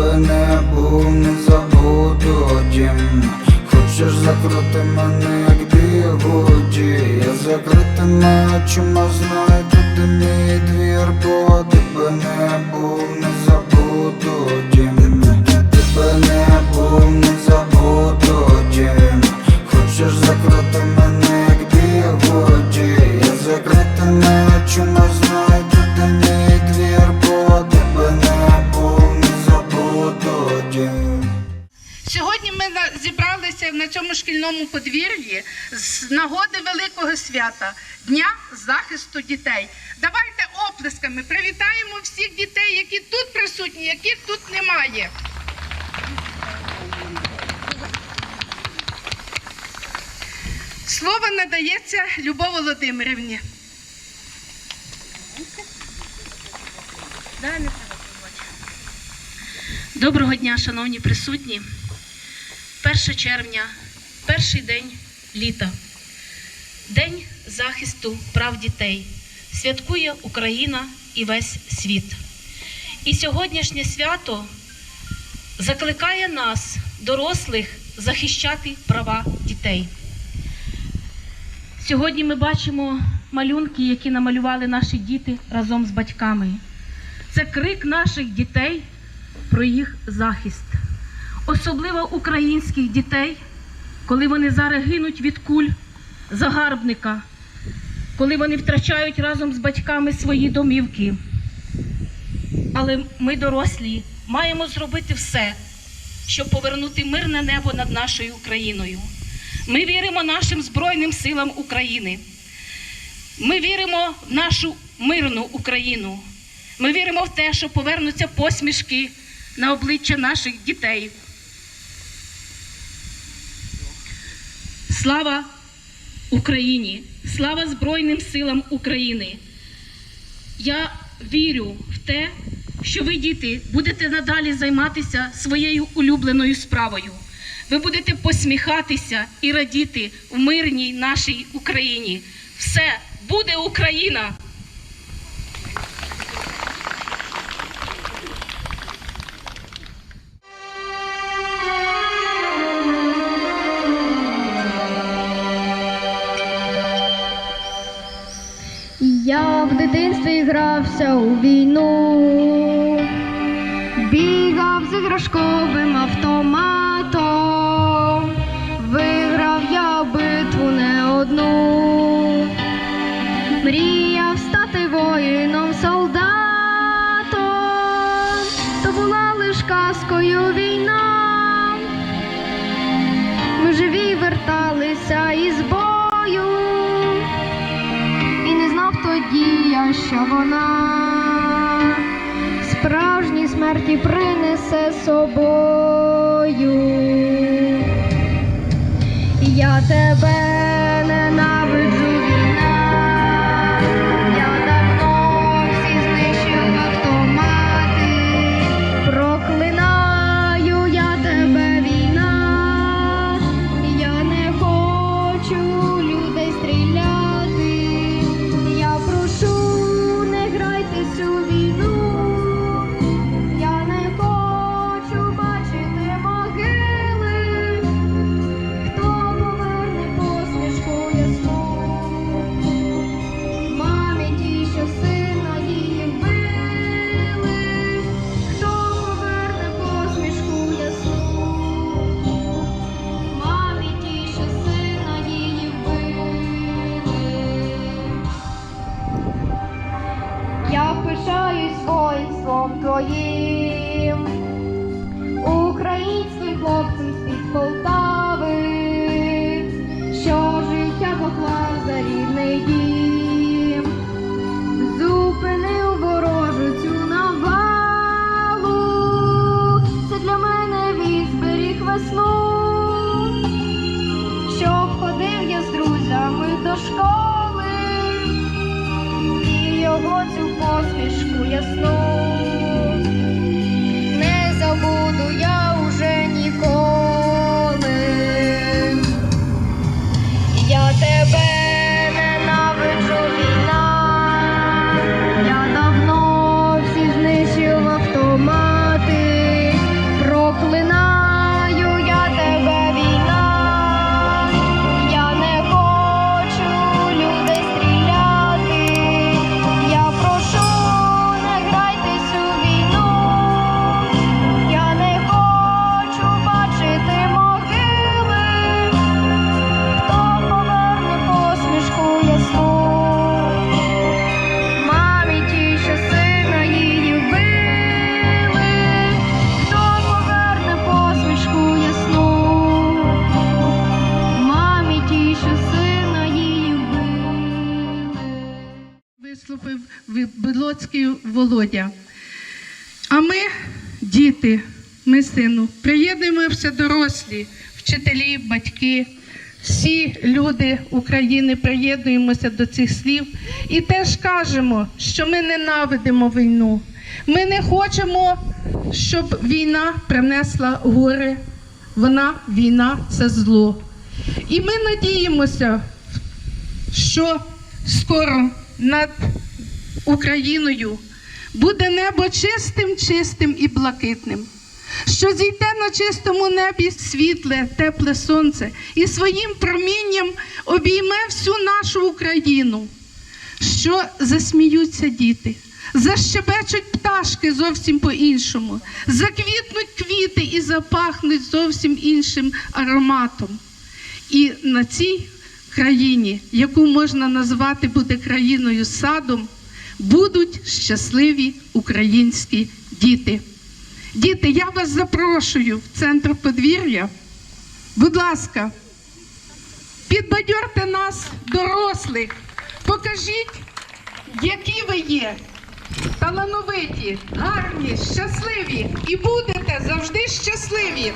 тебе не був, не забуду одім Хочеш закрити мене, як бігуді? Я закритими очима знаю, туди мій двір Бо тебе не був, не забуду одім Тебе не був, не Сьогодні ми зібралися на цьому шкільному подвір'ї з нагоди великого свята Дня захисту дітей. Давайте оплесками привітаємо всіх дітей, які тут присутні, яких тут немає. Слово надається Любов Володимирівні. Доброго дня, шановні присутні. 1 червня, перший день літа, День захисту прав дітей. Святкує Україна і весь світ. І сьогоднішнє свято закликає нас, дорослих, захищати права дітей. Сьогодні ми бачимо малюнки, які намалювали наші діти разом з батьками. Це крик наших дітей про їх захист, особливо українських дітей, коли вони зараз гинуть від куль загарбника, коли вони втрачають разом з батьками свої домівки. Але ми, дорослі, маємо зробити все, щоб повернути мирне небо над нашою Україною. Ми віримо нашим Збройним силам України. Ми віримо в нашу мирну Україну. Ми віримо в те, що повернуться посмішки на обличчя наших дітей. Слава Україні! Слава Збройним силам України! Я вірю в те, що ви, діти, будете надалі займатися своєю улюбленою справою. Ви будете посміхатися і радіти в мирній нашій Україні. Все буде Україна! В дитинстві грався у війну, бігав з іграшковим автоматом, виграв я битву не одну, мріяв стати воїном солдатом, то була лиш казкою війна. Що вона справжні смерті принесе собою. Я тебе Заболоцький Володя. А ми, діти, ми, сину, приєднуємося дорослі, вчителі, батьки, всі люди України приєднуємося до цих слів і теж кажемо, що ми ненавидимо війну. Ми не хочемо, щоб війна принесла горе. Вона, війна це зло. І ми надіємося, що скоро над Україною буде небо чистим, чистим і блакитним. Що зійде на чистому небі світле, тепле сонце і своїм промінням обійме всю нашу Україну, що засміються діти, защебечуть пташки зовсім по-іншому, заквітнуть квіти і запахнуть зовсім іншим ароматом. І на цій країні, яку можна назвати буде країною садом, будуть щасливі українські діти. Діти, я вас запрошую в центр подвір'я. Будь ласка, підбадьорте нас, дорослих, покажіть, які ви є. Талановиті, гарні, щасливі і будете завжди щасливі.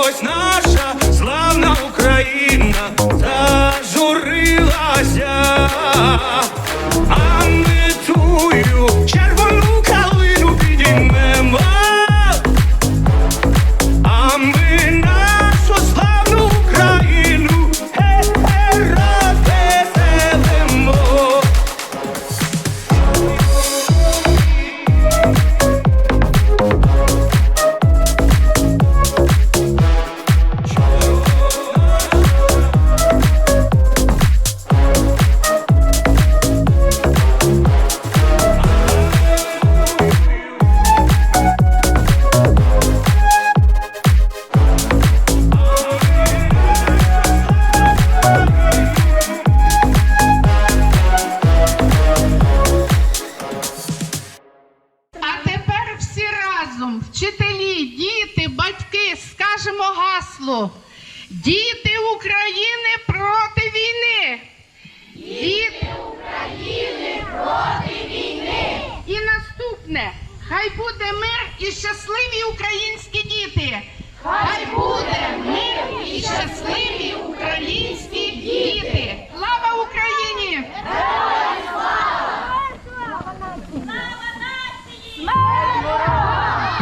it's not. Скажемо гасло. Діти України проти війни. Діти України проти війни. І наступне. Хай буде мир і щасливі українські діти. Хай буде мир і щасливі українські діти. Слава Україні! України